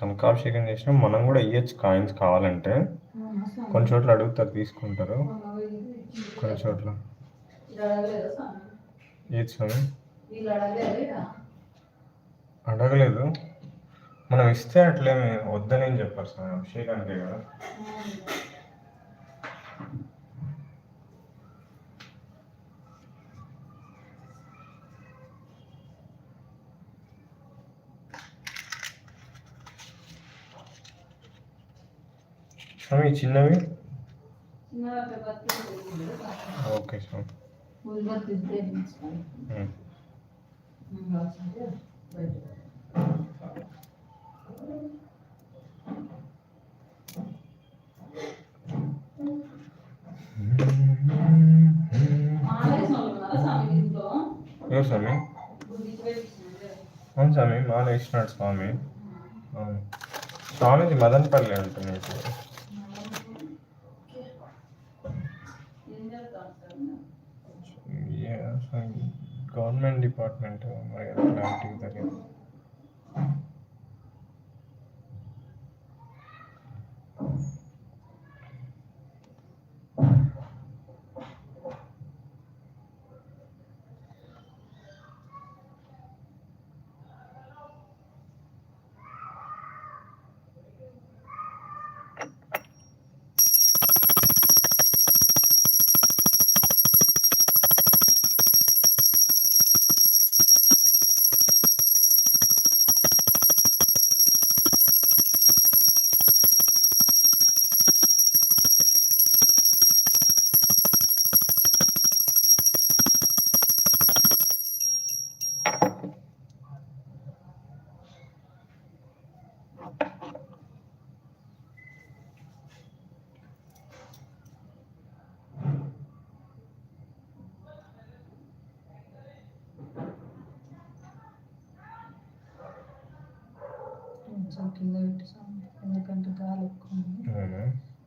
కనకాభిషేకం చేసినా. మనం కూడా ఇవ్వచ్చు కాయిన్స్ కావాలంటే? కొన్ని చోట్ల అడుగుతారు తీసుకుంటారు. కొన్ని చోట్ల. అడగలేదా మనం ఇస్తే అట్లేమి వద్దని చెప్పారు స్వామి? అభిషేకానికే కదా. స్వామి దీంట్లో? ఎవరు స్వామి. గుడికి పెట్టించినారు. అవును స్వామి మాల వేసినాడు స్వామి. స్వామిది మదనపల్లి ఉంటుంది గవర్నమెంట్ డిపార్ట్మెంట్ మరి అట్లాంటివి తెలియదు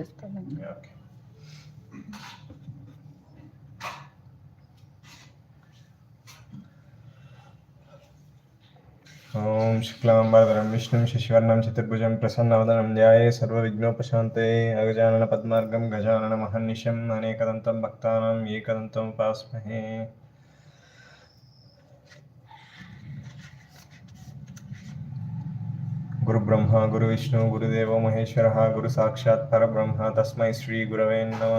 just a minute. Yeah, okay. ॐ शुक्लां वरदरं विष्णुं सर्व चतुर्भुजं अगजानन पद्मार्गम गजानन अगजाननपद्मार्गं अनेकदंतम अनेकदन्तं एकदंतम एकदन्तमुपास्महे గురు బ్రహ్మ గురు విష్ణు గురుదేవ మహేశ్వర గురు సాక్షాత్ పరబ్రహ్మ తస్మై శ్రీ గురవే నమ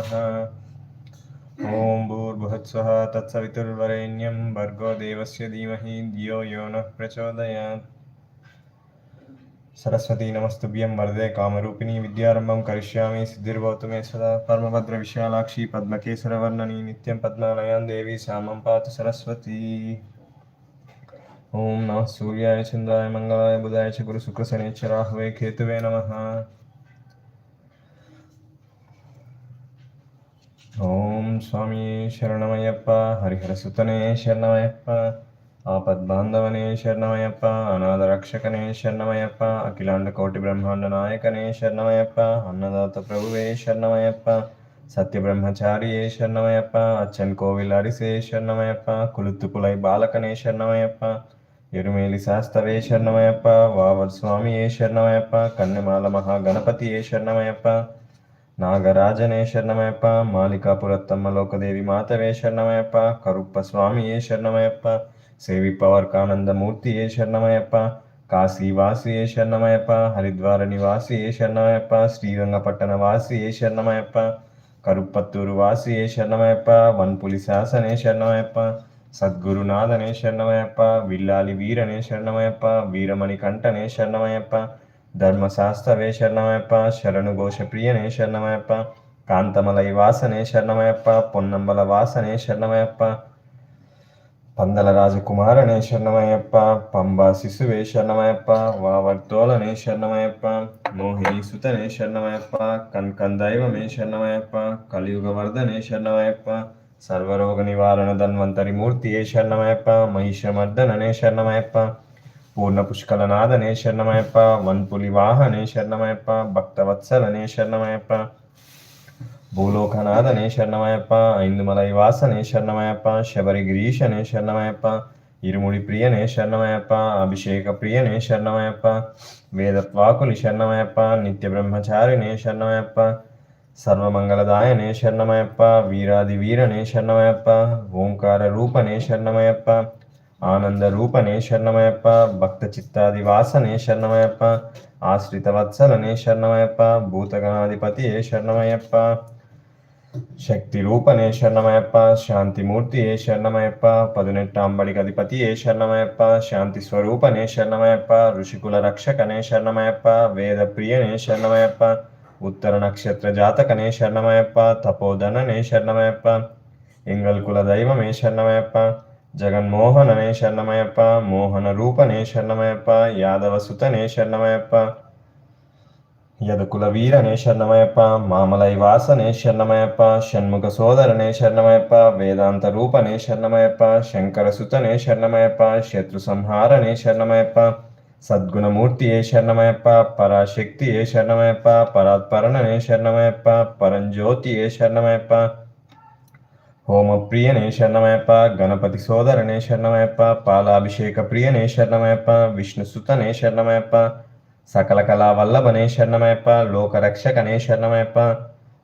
ఓం భూర్భువత్స్వః తత్సవితుర్వరేణ్యం భర్గో దేవస్య ధీమహి ధియో యో నః ప్రచోదయాత్ సరస్వతీ నమస్తుభ్యం వరదే కామరూపిణి విద్యారంభం కరిష్యామి సిద్ధిర్భవతు మే సదా పరమభద్ర విశాలాక్షి పద్మకేశరవర్ణని నిత్యం పద్మాలయాం దేవి శ్యామం పాతు సరస్వతీ ओम नमः सूर्याय चंद्राय मंगलाय बुधाय च गुरु शुक्र शनिश्च राहवे केतवे नमः। ओम स्वामी शरणमयप्पा हरिहर सुतने शरणमयप्पा आपद बांधवने शरणमयप्पा अनाथ रक्षकने शरणमयप्पा अखिलांड कोटि ब्रह्मांड नायकने शरणमयप्पा अन्नदात प्रभुवे शरणमयप्पा சத்ய பிரம்மச்சாரியேஷர் நமையப்பா அச்சன் கோவில் அரிசேஷர் நமையப்பா குளுத்துப்புலை பாலகனேஷர் நமையப்பா ఎరుమేలి శాస్తవే శరణమయ్యప్ప వావర్ స్వామియే శరణమయ్యప్ప కన్నెమాల మహాగణపతియే శరణమయ్యప్ప నాగరాజనే శరణమయ్యప్ప మాలికాపురత్తమ్మ లోకదేవి మాతవే శరణమయ్యప్ప కరుప్ప స్వామియే శరణమయ్యప్ప సేవిపవర్కానందమూర్తియే శరణమయ్యప్ప కాశీవాసియే శరణమయ్యప్ప హరిద్వార నివాసియే శరణమయ్యప్ప శ్రీరంగపట్టణ వాసియే శరణమయ్యప్ప కరుప్పత్తూరు వాసియే శరణమయ్యప్ప వన్పులి శాసనే శరణమయ్యప్ప సద్గురునాథనే శరణమయ్యప్ప విల్లాలి వీరనే శరణమయ్యప్ప వీరమణి కంఠనే శరణమయ్యప్ప ధర్మశాస్త్రవే శరణమయ్యప్ప శరణు ఘోష ప్రియనే శరణమయ్యప్ప కాంతమలై వాసనే శరణమయ్యప్ప పొన్నంబల వాసనే శరణమయ్యప్ప పందల రాజకుమారనే శరణమయ్యప్ప పంబా శిశువే శరణమయ్యప్ప వావర్తోలనే శరణమయ్యప్ప మోహిని సుతనే శరణమయ్యప్ప కన్కన్ దైవమే శరణమయ్యప్ప కలియుగవర్ధనే వర్ధనే శరణమయ్యప్ప సర్వరోగ నివారణ ధన్వంతరి మూర్తియే శరణమయ్యప్ప మహిషమర్దననే శరణమయ్యప్ప పూర్ణ పుష్కలనాథనే శరణమయ్యప్ప వన్పులి వాహనే శరణమయ్యప్ప భక్తవత్సలనే శరణమయ్యప్ప భూలోకనాథనే శరణమయ్యప్ప ఐందుమలై వాసనే శరణమయ్యప్ప శబరిగిరీశనే శరణమయ్యప్ప ఇరుముడి ప్రియనే శరణమయ్యప్ప అభిషేక ప్రియనే శరణమయ్యప్ప వేదత్వాకులి శరణమయ్యప్ప నిత్య బ్రహ్మచారినే శరణమయ్యప్ప సర్వమంగళదాయనే శరణమయ్యప్ప వీరాది వీరనే శరణమయ్యప్ప ఓంకార రూపనే శరణమయ్యప్ప ఆనంద రూపనే శరణమయ్యప్ప భక్త చిత్తాది వాసనే శరణమయ్యప్ప ఆశ్రిత వత్సలనే శరణమయ్యప్ప భూతగణాధిపతి ఏ శరణమయ్యప్ప శక్తి రూపనే శరణమయ్యప్ప శాంతిమూర్తి ఏ శరణమయ్యప్ప పదునెట్టాంబడికి అధిపతి ఏ శరణమయ్యప్ప శాంతి స్వరూపనే శరణమయ్యప్ప ఋషికుల రక్షకనే శరణమయ్యప్ప వేద ప్రియనే శరణమయ్యప్ప ఉత్తర నక్షత్ర జాతకనే శరణమయ్యప్ప తపోధననే శరణమయప్ప ఎంగల్ కుల దైవమే శరణమయ్యప్ప జగన్మోహననే శరణమయప్ప మోహన రూపనే శరణమయప్ప యాదవ సుతనే శరణమయప్ప యదుకుల వీరనే శరణమయప్ప మామలై వాసనే శరణమయప్ప షణ్ముఖ సోదరనే శరణమయప్ప వేదాంత రూపనే శరణమయప్ప శంకర సుతనే శరణమయప్ప శత్రు సంహారనే శరణమయప్ప సద్గుణమూర్తి ఏ శరణమయప్ప పరాశక్తి ఏ శరణమయ్యప్ప పరాత్పరణనే శరణమయప్ప పరంజ్యోతి ఏ శరణమయ్యప్ప హోమప్రియనే శరణమయప్ప గణపతి సోదరనే శరణమయప్ప పాలాభిషేక ప్రియనే శరణమయ్యప్ప విష్ణుసుతనే శరణమయప్ప సకల కళా వల్లభనే లోకరక్షక లోకరక్షకనే శరణమయప్ప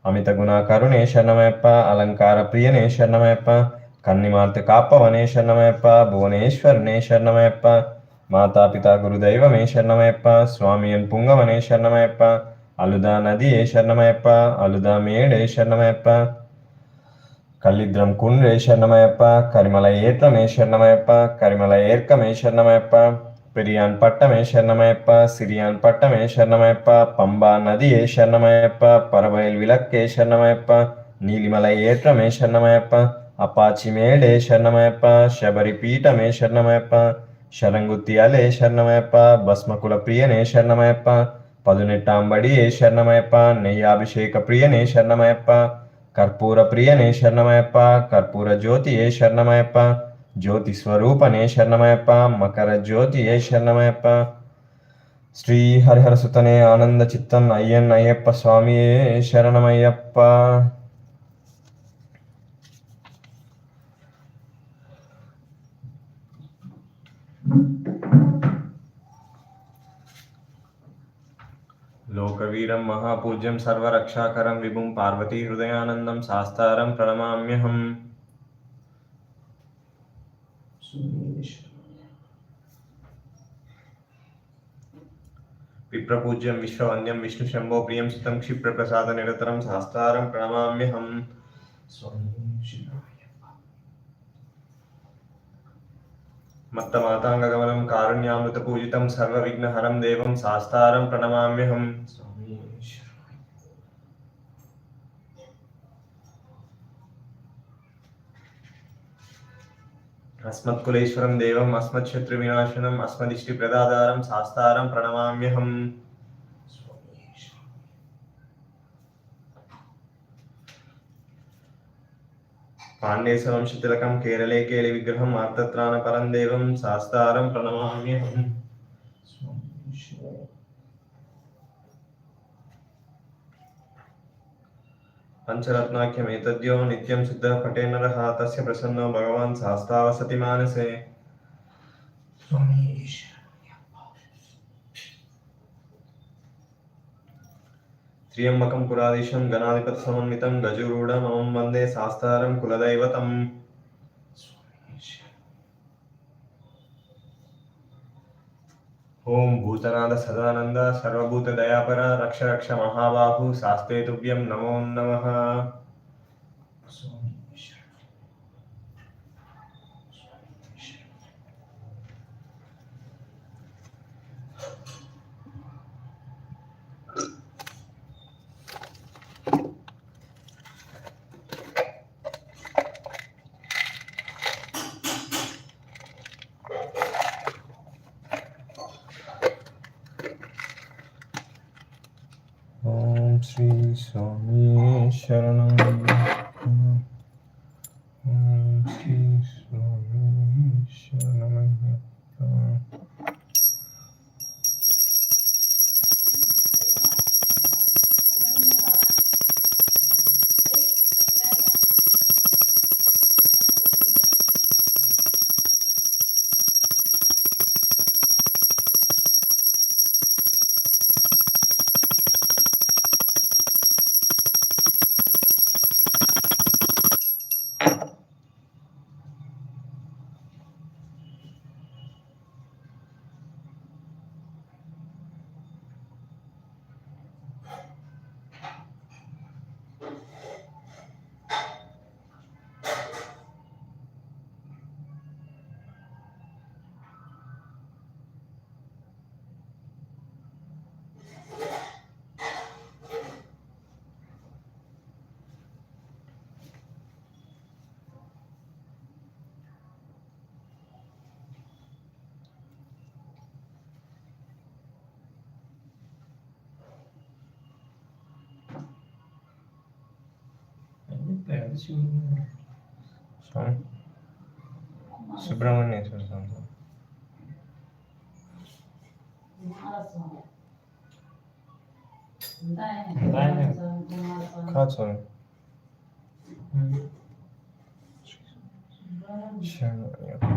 అమిత గుణాకరుణే శరణమయప్ప అలంకార ప్రియనే శరణమయప్ప కన్నిమార్తె కాప్పవనే శరణమయ్యప్ప భువనేశ్వరనే శరణమయప్ప మాతాపితా గురుదైవమే శరణమయ్యప్ప స్వామి అన్ పుంగవనే శరణమయ్యప్ప అలుదా నది ఏ శరణమయ్యప్ప అలుదా మేడే శరణమయ్యప్ప కల్లిద్రం కుండ్రే శరణమయ్యప్ప కరిమల ఏట్లమే శరణమయ్యప్ప కరిమల ఏర్కమే శరణమయ్యప్ప పెరియాన్ పట్టమే శరణమయ్యప్ప సిరియాన్ పట్టమే శరణమయ్యప్ప పంబా నది ఏ శరణమయ్యప్ప పరబయల్ విలక్కే శరణమయ్యప్ప నీలిమల ఏట్లమే శరణమయ్యప్ప అపాచి మేడే శరణమయ్యప్ప శబరి పీఠమే శరణమయ్యప్ప శరంగుత్తి అలే శరణమయ్యప్ప భస్మకుల ప్రియనే శరణమయ్యప్ప పదునెట్టాంబడి ఏ శరణమయ్యప్ప నెయ్యాభిషేక ప్రియనే శరణమయ్యప్ప కర్పూర ప్రియనే శరణమయ్యప్ప కర్పూర జ్యోతి ఏ శరణమయ్యప్ప జ్యోతి స్వరూపనే శరణమయ్యప్ప మకర జ్యోతి ఏ శరణమయ్యప్ప. శ్రీ హరిహర సుతనే ఆనంద చిత్తన్ అయ్యన్ అయ్యప్ప స్వామియే శరణమయ్యప్ప. लोकवीरं महापूज्यं सर्वरक्षाकरं विभुं पार्वतीहृदयानन्दं शास्तारं प्रणमाम्यहम्। विप्रपूज्यं विश्ववन्यं विष्णुशम्भो प्रियं सुतं क्षिप्रप्रसादनिरतरं शास्तारं प्रणमाम्यहम्। మత్తమాతాంగగమనం కారుణ్యామృత పూజితం సర్వవిఘ్నహరం దేవం శాస్తారం ప్రణమామ్యహం అస్మత్కులేశ్వరం దేవం అస్మత్శత్రు వినాశనం అస్మదిష్టి ప్రదాదారం శాస్తారం ప్రణమామ్యహం పాండేశ వంశతిలకం కేరళే కేళి విగ్రహం ఆర్తత్రాణ పరం దేవం శాస్తారం ప్రణమామ్యహం పంచరత్నాఖ్యమేతద్యో నిత్యం సిద్ధ పటే నరః తస్య ప్రసన్నో భగవాన్ శాస్తావసతి మానసే స్వామి త్ర్యంబకం పురాధీశం గణాధిపతి సమన్వితం గజురూఢమం వందే శాస్తారం కులదైవతం. ఓం భూతనాథ సదానంద సర్వభూత దయాపర రక్ష రక్ష మహాబాహు శాస్తేతుభ్యం నమో నమః. స్వామి సుబ్రహ్మణ్యేశ్వర స్వామి కాదు స్వామి శరణమయ్యప్ప